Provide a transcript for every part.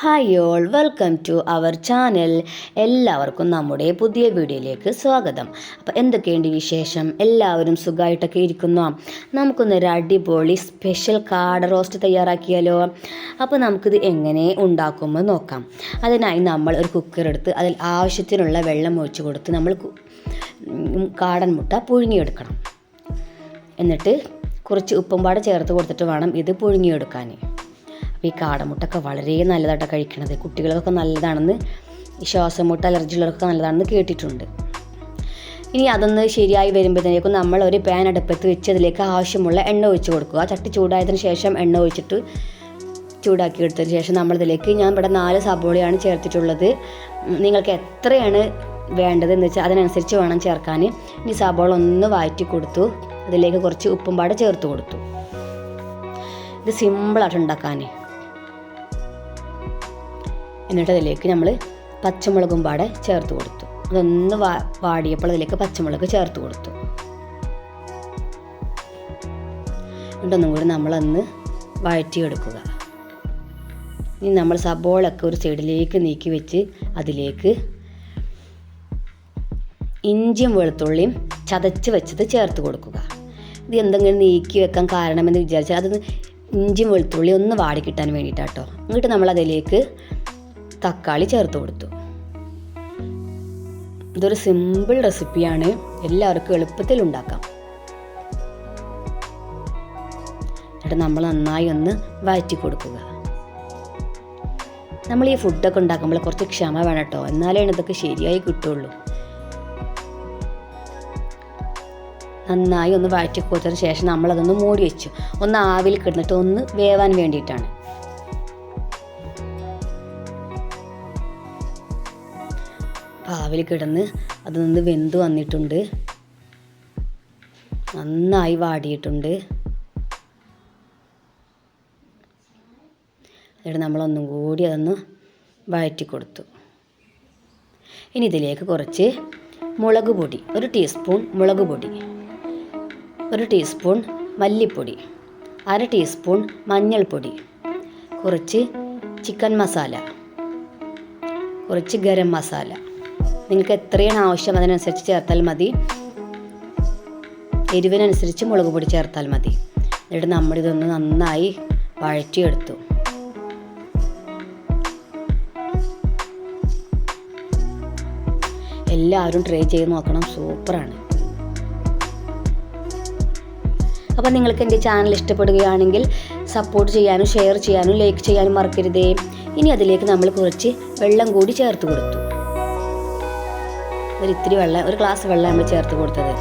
Hi all welcome to our channel എല്ലാവർക്കും നമ്മുടെ പുതിയ വീഡിയോയിലേക്ക് സ്വാഗതം. അപ്പോൾ എന്തൊക്കെയുണ്ട് വിശേഷം? എല്ലാവരും സുഖമായിട്ടൊക്കെ ഇരിക്കുന്നു? നമുക്കൊന്നൊരു അടിപൊളി സ്പെഷ്യൽ കാട റോസ്റ്റ് തയ്യാറാക്കിയാലോ? അപ്പോൾ നമുക്കിത് എങ്ങനെ ഉണ്ടാക്കുമ്പോൾ നോക്കാം. അതിനായി നമ്മൾ ഒരു കുക്കർ എടുത്ത് അതിൽ ആവശ്യത്തിനുള്ള വെള്ളം ഒഴിച്ച് കൊടുത്ത് നമ്മൾ കാടൻ മുട്ട പുഴുങ്ങിയെടുക്കണം. എന്നിട്ട് കുറച്ച് ഉപ്പും പാടെ ചേർത്ത് കൊടുത്തിട്ട് വേണം ഇത് പുഴുങ്ങിയെടുക്കാൻ അപ്പോൾ ഈ കാടമുട്ടൊക്കെ വളരെ നല്ലതായിട്ടാണ് കഴിക്കണത്. കുട്ടികൾക്കൊക്കെ നല്ലതാണെന്ന് ഈ ശ്വാസമുട്ട അലർജി ഉള്ളവർക്കൊക്കെ നല്ലതാണെന്ന് കേട്ടിട്ടുണ്ട്. ഇനി അതൊന്ന് ശരിയായി വരുമ്പോഴത്തേക്കും നമ്മൾ ഒരു പാൻ അടുപ്പത്ത് വെച്ച് അതിലേക്ക് ആവശ്യമുള്ള എണ്ണ ഒഴിച്ച് കൊടുക്കുക. ചട്ടി ചൂടായതിന് ശേഷം എണ്ണ ഒഴിച്ചിട്ട് ചൂടാക്കി എടുത്തതിന് ശേഷം നമ്മളിതിലേക്ക് ഞാൻ ഇവിടെ നാല് സബോളയാണ് ചേർത്തിട്ടുള്ളത്. നിങ്ങൾക്ക് എത്രയാണ് വേണ്ടത് എന്ന് വെച്ചാൽ അതിനനുസരിച്ച് വേണം ചേർക്കാൻ. ഇനി സബോള ഒന്ന് വാറ്റി കൊടുത്തു. അതിലേക്ക് കുറച്ച് ഉപ്പും പാടെ ചേർത്ത് കൊടുത്തു. ഇത് സിമ്പിളായിട്ട് ഉണ്ടാക്കാൻ. എന്നിട്ട് അതിലേക്ക് നമ്മൾ പച്ചമുളകും പാടെ ചേർത്ത് കൊടുത്തു. അതൊന്ന് വാ വാടിയപ്പോൾ അതിലേക്ക് പച്ചമുളക് ചേർത്ത് കൊടുത്തു. എന്നിട്ടൊന്നും കൂടി നമ്മളൊന്ന് വഴറ്റിയെടുക്കുക. ഇനി നമ്മൾ സബോളൊക്കെ ഒരു സൈഡിലേക്ക് നീക്കി വെച്ച് അതിലേക്ക് ഇഞ്ചിയും വെളുത്തുള്ളിയും ചതച്ച് വെച്ചത് ചേർത്ത് കൊടുക്കുക. ഇത് എന്തെങ്കിലും നീക്കി വെക്കാൻ കാരണമെന്ന് വിചാരിച്ചാൽ അത് ഇഞ്ചിയും വെളുത്തുള്ളി ഒന്ന് വാടി കിട്ടാൻ വേണ്ടിയിട്ടാട്ടോ. എന്നിട്ട് നമ്മൾ അതിലേക്ക് തക്കാളി ചേർത്ത് കൊടുത്തു. ഇതൊരു സിമ്പിൾ റെസിപ്പിയാണ് എല്ലാവർക്കും എളുപ്പത്തിൽ ഉണ്ടാക്കാം. എന്നിട്ട് നമ്മൾ നന്നായി ഒന്ന് വഴറ്റി കൊടുക്കുക. നമ്മൾ ഈ ഫുഡൊക്കെ ഉണ്ടാക്കുമ്പോൾ കുറച്ച് ക്ഷമ വേണം കേട്ടോ എന്നാലേ ഇതൊക്കെ ശരിയായി കിട്ടുള്ളൂ. നന്നായി ഒന്ന് വഴറ്റി കൊടുത്തതിന് ശേഷം നമ്മളതൊന്ന് മൂടി വെച്ചു. ഒന്ന് ആവിൽ കിടന്നിട്ട് ഒന്ന് വേവാൻ വേണ്ടിയിട്ടാണ്. ആവിൽ കിടന്ന് അത് നിന്ന് വെന്ത് വന്നിട്ടുണ്ട്. നന്നായി വാടിയിട്ടുണ്ട്. എന്നിട്ട് നമ്മളൊന്നും കൂടി അതൊന്ന് വഴറ്റി കൊടുത്തു. ഇനി ഇതിലേക്ക് കുറച്ച് മുളക് പൊടി ഒരു ടീസ്പൂൺ മുളക് പൊടി ഒരു ടീസ്പൂൺ മല്ലിപ്പൊടി അര ടീസ്പൂൺ മഞ്ഞൾപ്പൊടി കുറച്ച് ചിക്കൻ മസാല കുറച്ച് ഗരം മസാല നിങ്ങൾക്ക് എത്രയാണ് ആവശ്യം അതിനനുസരിച്ച് ചേർത്താൽ മതി. എരിവിനനുസരിച്ച് മുളക് പൊടി ചേർത്താൽ മതി. എന്നിട്ട് നമ്മളിതൊന്ന് നന്നായി വഴറ്റിയെടുത്തു. എല്ലാവരും ട്രൈ ചെയ്ത് നോക്കണം. സൂപ്പറാണ്. അപ്പോൾ നിങ്ങൾക്ക് എന്റെ ചാനൽ ഇഷ്ടപ്പെടുകയാണെങ്കിൽ സപ്പോർട്ട് ചെയ്യാനും ഷെയർ ചെയ്യാനും ലൈക്ക് ചെയ്യാനും മറക്കരുതേ. ഇനി അതിലേക്ക് നമ്മൾ കുറച്ച് വെള്ളം കൂടി ചേർത്ത് കൊടുത്തു. ഒരു ഇത്തിരി വെള്ളം ഒരു ഗ്ലാസ് വെള്ളം നമ്മൾ ചേർത്ത് കൊടുത്തത്.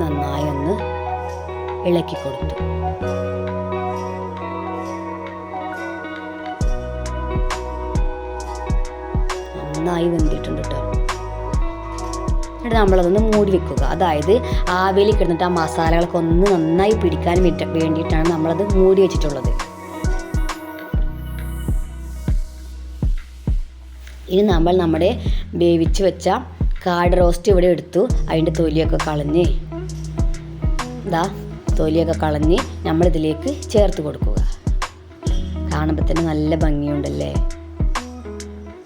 നന്നായി ഒന്ന് ഇളക്കി കൊടുത്തു. നന്നായി വെന്തിട്ടുണ്ട് കേട്ടോ എന്നിട്ട് നമ്മളതൊന്ന് മൂടി വെക്കുക. അതായത് ആവിയിൽ കിടന്നിട്ട് ആ മസാലകൾക്കൊന്ന് നന്നായി പിടിക്കാൻ വേണ്ടി വേണ്ടിയിട്ടാണ് നമ്മളത് മൂടി വെച്ചിട്ടുള്ളത്. ഇനി നമ്മൾ നമ്മുടെ വേവിച്ച് വെച്ച കാട് റോസ്റ്റ് ഇവിടെ എടുത്തു. അതിന്റെ തൊലിയൊക്കെ കളഞ്ഞ് ഇതാ തൊലിയൊക്കെ കളഞ്ഞ് നമ്മളിതിലേക്ക് ചേർത്ത് കൊടുക്കുക. കാണുമ്പോൾ തന്നെ നല്ല ഭംഗിയുണ്ടല്ലേ?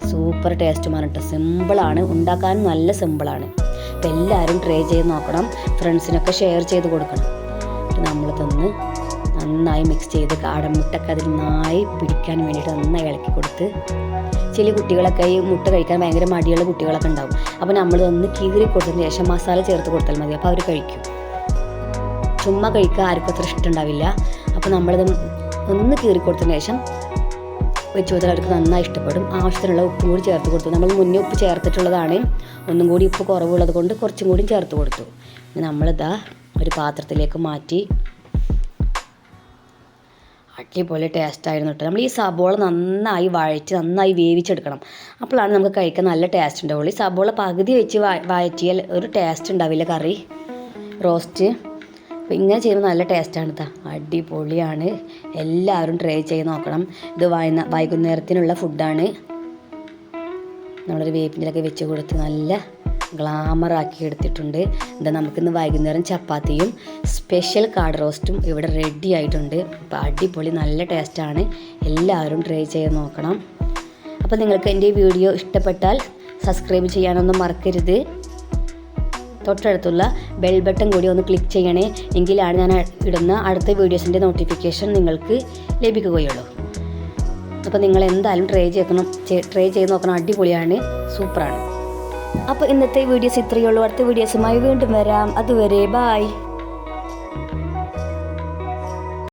സൂപ്പർ ടേസ്റ്റുമാണ് കേട്ടോ സിമ്പിളാണ് ഉണ്ടാക്കാൻ നല്ല സിമ്പിളാണ് അപ്പം എല്ലാവരും ട്രൈ ചെയ്ത് നോക്കണം. ഫ്രണ്ട്സിനൊക്കെ ഷെയർ ചെയ്ത് കൊടുക്കണം. നമ്മൾ തന്ന് നന്നായി മിക്സ് ചെയ്ത് കാടൻ മുട്ടൊക്കെ അതിൽ നന്നായി പിടിക്കാൻ വേണ്ടിയിട്ട് നന്നായി ഇളക്കി കൊടുത്ത് ചില കുട്ടികളൊക്കെ ഈ മുട്ട കഴിക്കാൻ ഭയങ്കര മടിയുള്ള കുട്ടികളൊക്കെ ഉണ്ടാവും. അപ്പോൾ നമ്മൾ ഒന്ന് കീറി കൊടുത്തതിന് ശേഷം മസാല ചേർത്ത് കൊടുത്താൽ മതി. അപ്പോൾ അവർ കഴിക്കും. ചുമ്മാ കഴിക്കാൻ ആർക്കും അത്ര ഇഷ്ടമുണ്ടാവില്ല അപ്പോൾ നമ്മളത് ഒന്ന് കീറി കൊടുത്തതിന് ശേഷം വെച്ച് കൊടുത്താൽ അവർക്ക് നന്നായി ഇഷ്ടപ്പെടും. ആവശ്യത്തിനുള്ള ഉപ്പും കൂടി ചേർത്ത് കൊടുത്തു. നമ്മൾ മുന്നേ ഉപ്പ് ചേർത്തിട്ടുള്ളതാണ്. ഒന്നും കൂടി ഉപ്പ് കുറവുള്ളത് കൊണ്ട് കുറച്ചും കൂടി ചേർത്ത് കൊടുത്തു. നമ്മളിതാ ഒരു പാത്രത്തിലേക്ക് മാറ്റി അടിപൊളി ടേസ്റ്റ് ആയിരുന്നു കേട്ടോ നമ്മൾ ഈ സബോള നന്നായി വഴറ്റി നന്നായി വേവിച്ചെടുക്കണം. അപ്പോഴാണ് നമുക്ക് കഴിക്കാൻ നല്ല ടേസ്റ്റ് ഉണ്ടാവുള്ളൂ. ഈ സബോള പകുതി വെച്ച് വഴറ്റിയാൽ ഒരു ടേസ്റ്റ് ഉണ്ടാവില്ല കറി. റോസ്റ്റ് അപ്പോൾ ഇങ്ങനെ ചെയ്യുമ്പോൾ നല്ല ടേസ്റ്റാണ് കേട്ടോ അടിപൊളിയാണ്. എല്ലാവരും ട്രൈ ചെയ്ത് നോക്കണം. ഇത് വൈകുന്നേരത്തിനുള്ള ഫുഡാണ് നമ്മളൊരു വേപ്പിന്റെലൊക്കെ വെച്ച് കൊടുത്ത് നല്ല ഗ്ലാമറാക്കി എടുത്തിട്ടുണ്ട്. എന്താ നമുക്കിന്ന് വൈകുന്നേരം ചപ്പാത്തിയും സ്പെഷ്യൽ കാട് റോസ്റ്റും ഇവിടെ റെഡി ആയിട്ടുണ്ട്. അപ്പോൾ അടിപൊളി നല്ല ടേസ്റ്റാണ് എല്ലാവരും ട്രൈ ചെയ്ത് നോക്കണം. അപ്പോൾ നിങ്ങൾക്ക് എന്റെ വീഡിയോ ഇഷ്ടപ്പെട്ടാൽ സബ്സ്ക്രൈബ് ചെയ്യാനൊന്നും മറക്കരുത്. തൊട്ടടുത്തുള്ള ബെൽ ബട്ടൺ കൂടി ഒന്ന് ക്ലിക്ക് ചെയ്യണേ. എങ്കിലാണ് ഞാൻ ഇടുന്ന അടുത്ത വീഡിയോസിന്റെ നോട്ടിഫിക്കേഷൻ നിങ്ങൾക്ക് ലഭിക്കുകയുള്ളൂ. അപ്പോൾ നിങ്ങൾ എന്തായാലും ട്രൈ ചെയ്യണം ട്രൈ ചെയ്ത് നോക്കണം. അടിപൊളിയാണ് സൂപ്പറാണ് അപ്പോൾ ഇന്നത്തെ വീഡിയോസ് ഇത്രയേ ഉള്ളൂ. അടുത്ത വീഡിയോസുമായി വീണ്ടും വരാം. അതുവരെ ബായ്